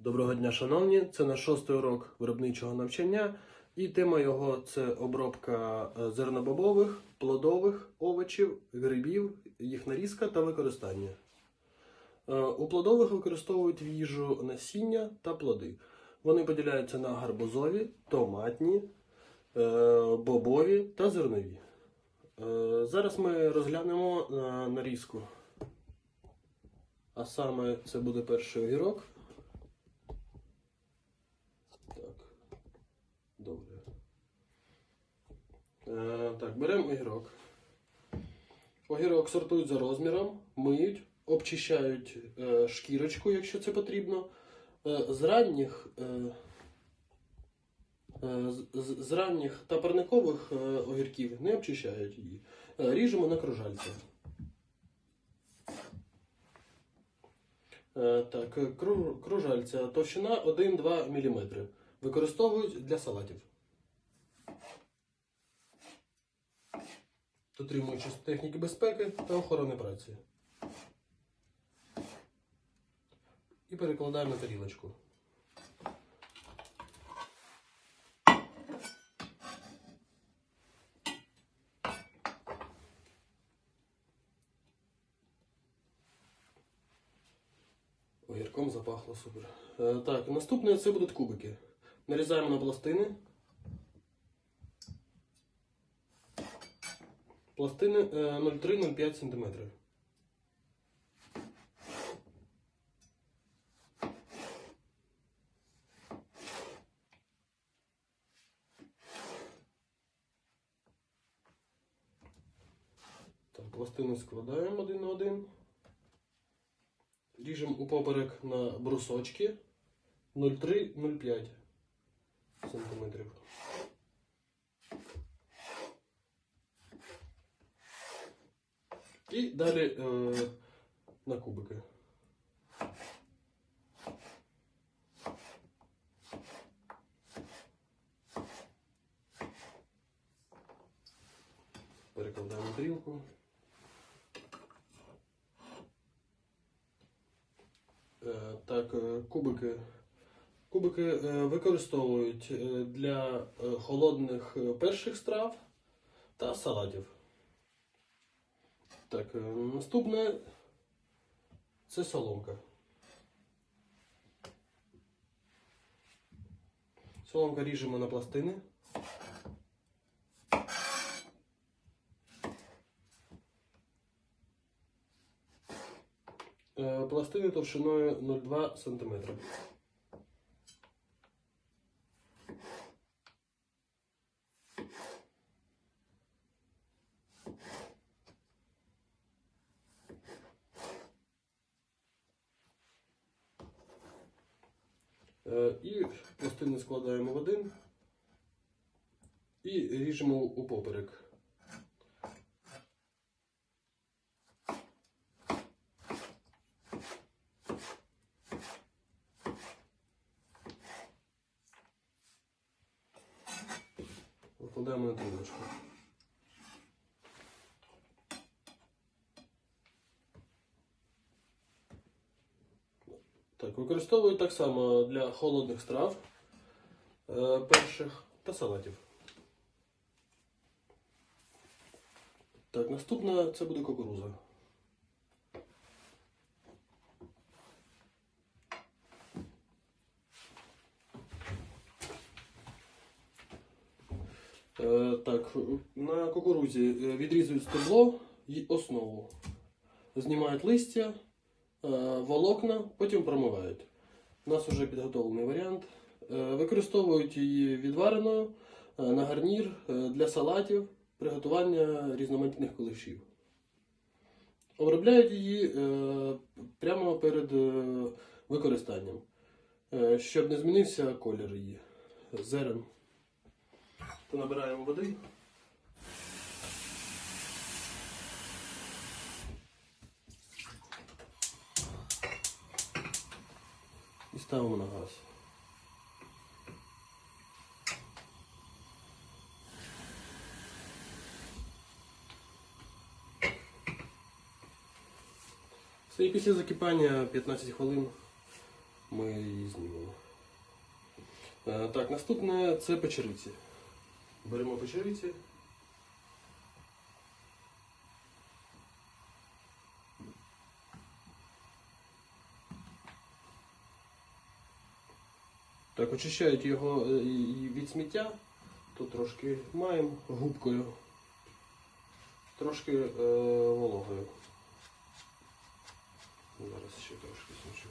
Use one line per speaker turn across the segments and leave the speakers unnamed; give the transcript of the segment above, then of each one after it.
Доброго дня, шановні! Це наш шостий урок виробничого навчання, і тема його це обробка е, зернобобових, плодових овочів, грибів, їх нарізка та використання. Е, У плодових використовують в їжу насіння та плоди. Вони поділяються на гарбузові, томатні, е, бобові та зернові. Зараз ми розглянемо нарізку. А саме це буде перший огірок. Так. Добре. Е, так, беремо огірок. Огірок сортують за розміром, миють, обчищають е, шкірочку, якщо це потрібно. Е, з ранніх. Е, е, з, ранніх та парникових е, огірків не обчищають її. Е, ріжемо на кружальця. Е, Так, е, кружальця товщина 1-2 мм. Використовують для салатів. Дотримуючись техніки безпеки та охорони праці. І перекладаємо на тарілочку. Огірком запахло супер. Е, так, наступне це будуть кубики. Нарізаємо на пластини. Пластини е, 0,3-0,5 см. Так, пластини складаємо один на один. Ріжемо упоперек на брусочки 0,3-0,5 см. І далі е, на кубики. Перекладаємо тарілку. Е, Так, е, кубики. Кубики е, використовують е, для холодних перших страв та салатів. Так, е, наступне це соломка. Соломка ріжемо на пластини. Е, Пластини товщиною 0,2 см. Е, І пластини складаємо в один і ріжемо у поперек. Викладаємо на тарілочку. Так, використовують так само для холодних страв перших та салатів. Так, наступна це буде кукуруза. Е, так, на кукурузі е, відрізують стебло і основу. Знімають листя, е, волокна, потім промивають. У нас вже підготовлений варіант. Е, Використовують її відвареною е, на гарнір е, для салатів, приготування різноманітних кулешів. Обробляють її прямо перед використанням, щоб не змінився колір її зерен. То набираємо води. І ставимо на газ. Все, і після закипання 15 хвилин ми її знімемо. Е, Так, наступне це печериці. Беремо печериці. Так, очищають його е, від сміття. Тут трошки маємо губкою, трошки е, вологою. Зараз ще трошки смочу.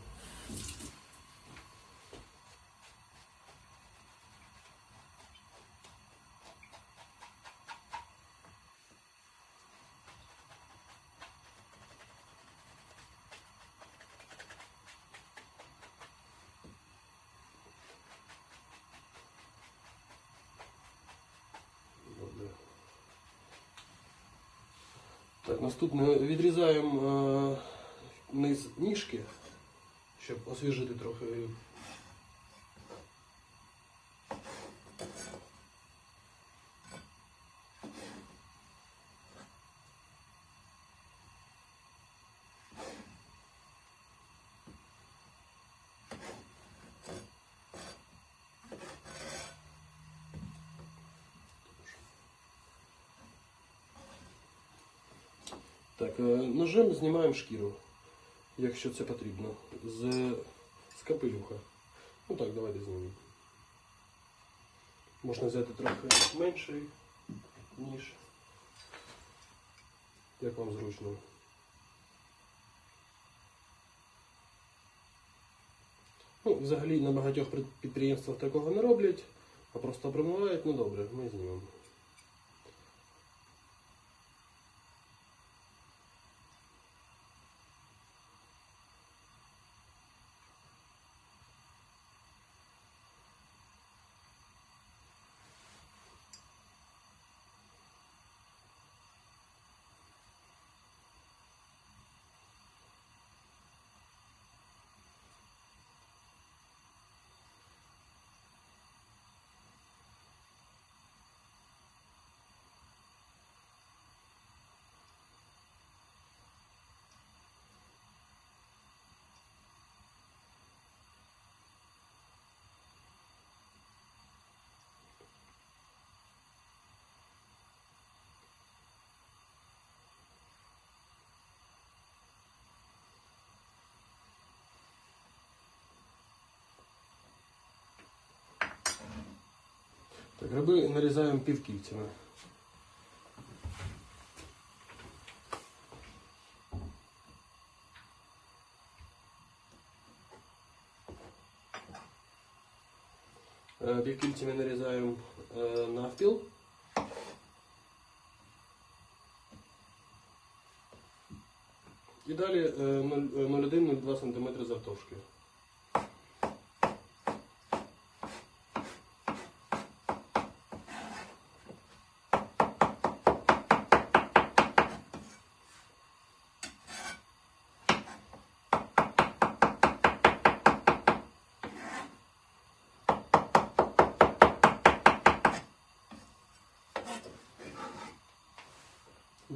Добре. Так, наступне відрізаємо е, низ ніжки, щоб освіжити трохи. Так, е, ножем знімаємо шкіру, якщо це потрібно, з, з капелюха. Ну так, давайте знімемо. Можна взяти трохи менший ніж. Як вам зручно. Ну, взагалі на багатьох підприємствах такого не роблять, а просто промивають, ну добре, ми знімемо. Так, гриби нарізаємо півкільцями. Е, Півкільцями нарізаємо е, навпіл. І далі е, 0,1-0,2 см завтовшки.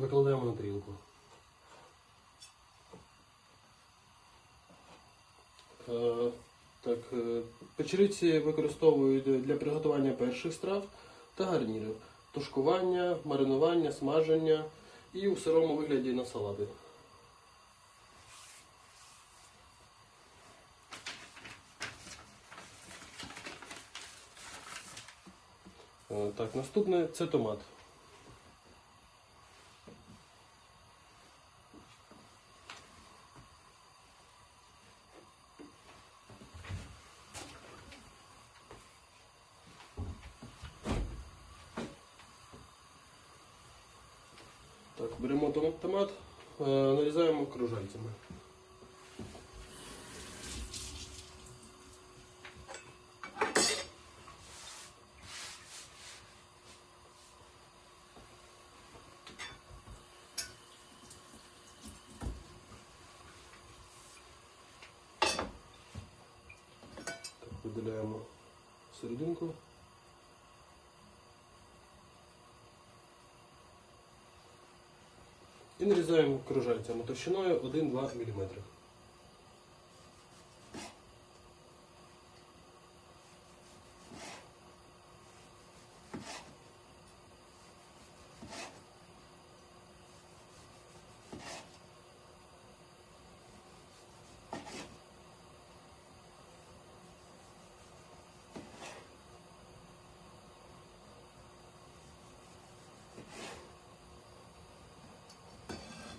Викладаємо на тарілку. Е, Так, е, печериці використовують для приготування перших страв та гарнірів, тушкування, маринування, смаження і у сирому вигляді на салати. Е, Так, наступне це томат. Так, беремо томат, томат е, нарізаємо кружальцями. Так, виділяємо серединку. І нарізаємо кружальцями товщиною 1-2 мм.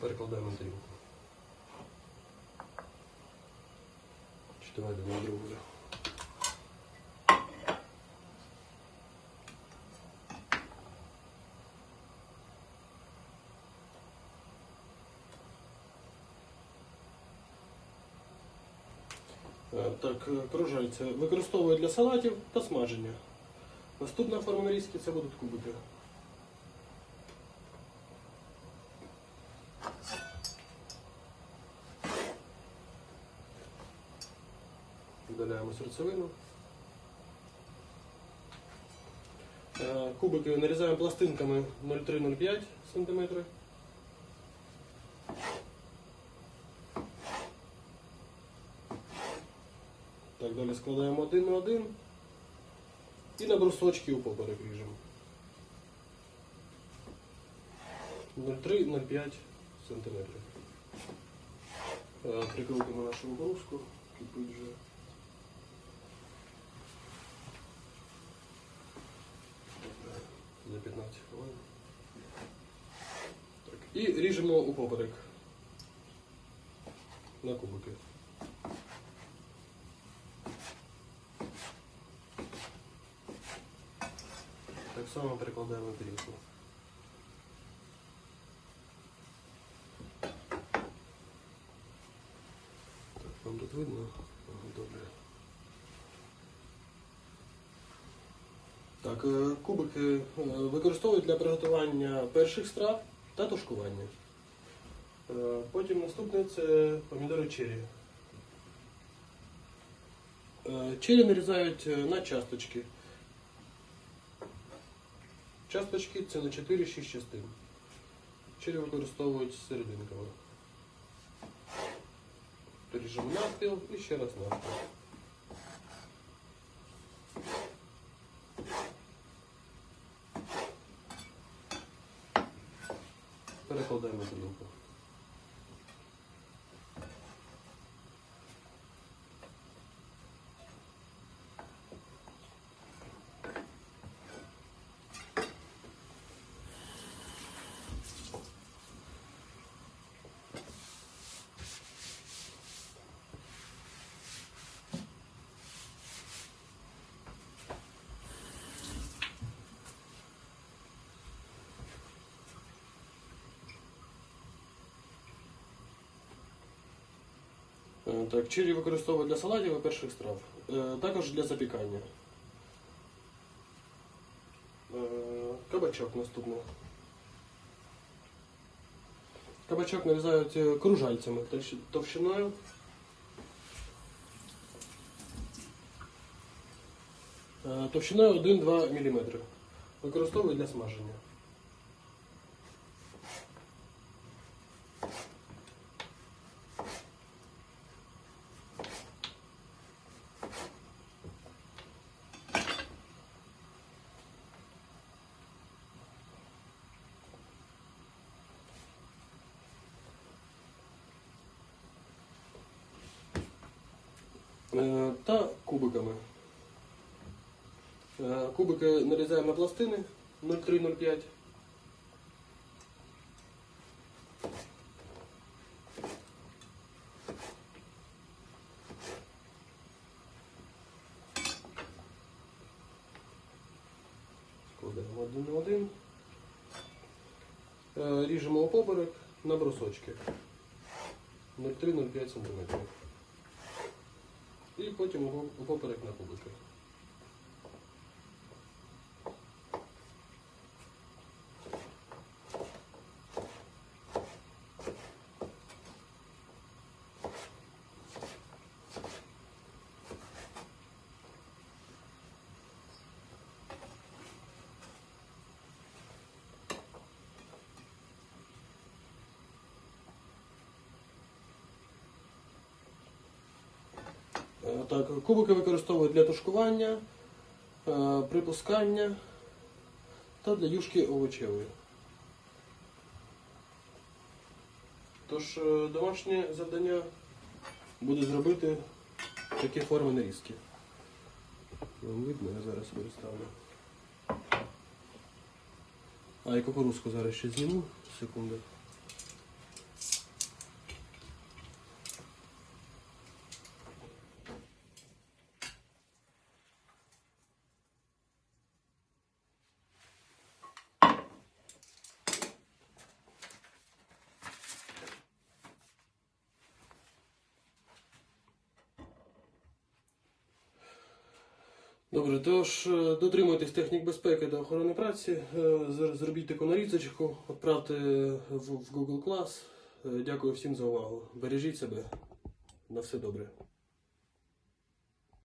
Перекладаємо на тарілку. Чи давай до другу вже. Е, Так, е, кружальця використовують для салатів та смаження. Наступна форма нарізки це будуть кубики. Видаляємо серцевину. Е, Кубики нарізаємо пластинками 0,3-0,5 см. Так, далі складаємо один на один і на брусочки упоперек ріжемо. 0,3-0,5 см. Е, Прикрутимо нашу кукурузку, кипить вже. За 15 хвилин. Так. І ріжемо упоперек на кубики. Так само перекладаємо тарілку. Так, вам тут видно? Добре. Так, е, кубики е, використовують для приготування перших страв та тушкування. Е, Потім наступне це помідори черрі. Е, Черрі нарізають е, на часточки. Часточки це на 4-6 частин. Черрі використовують з серединками. Ріжемо навпіл і ще раз навпіл. Перекладаємо тарілку. Е, Так, чилі використовують для салатів і перших страв. Е, Також для запікання. Е, Кабачок наступний. Кабачок нарізають е, кружальцями товщиною. Товщиною 1-2 мм. Використовують для смаження. Е, та кубиками. Е, Кубики нарізаємо на пластини 0,3-0,5. Складаємо один на один. Е, Ріжемо у поперек на брусочки 0,3-0,5 см. І потім поперек на кубики. Е, Так, кубики використовують для тушкування, е, припускання та для юшки овочевої. Тож е, домашнє завдання буде зробити такі форми нарізки. Вам видно, я зараз переставлю. А і кукурузку зараз ще зніму, секунду. Добре, тож е, дотримуйтесь технік безпеки та охорони праці, е, зробіть таку нарізочку, відправте в Google Class. Е, Дякую всім за увагу. Бережіть себе. На все добре.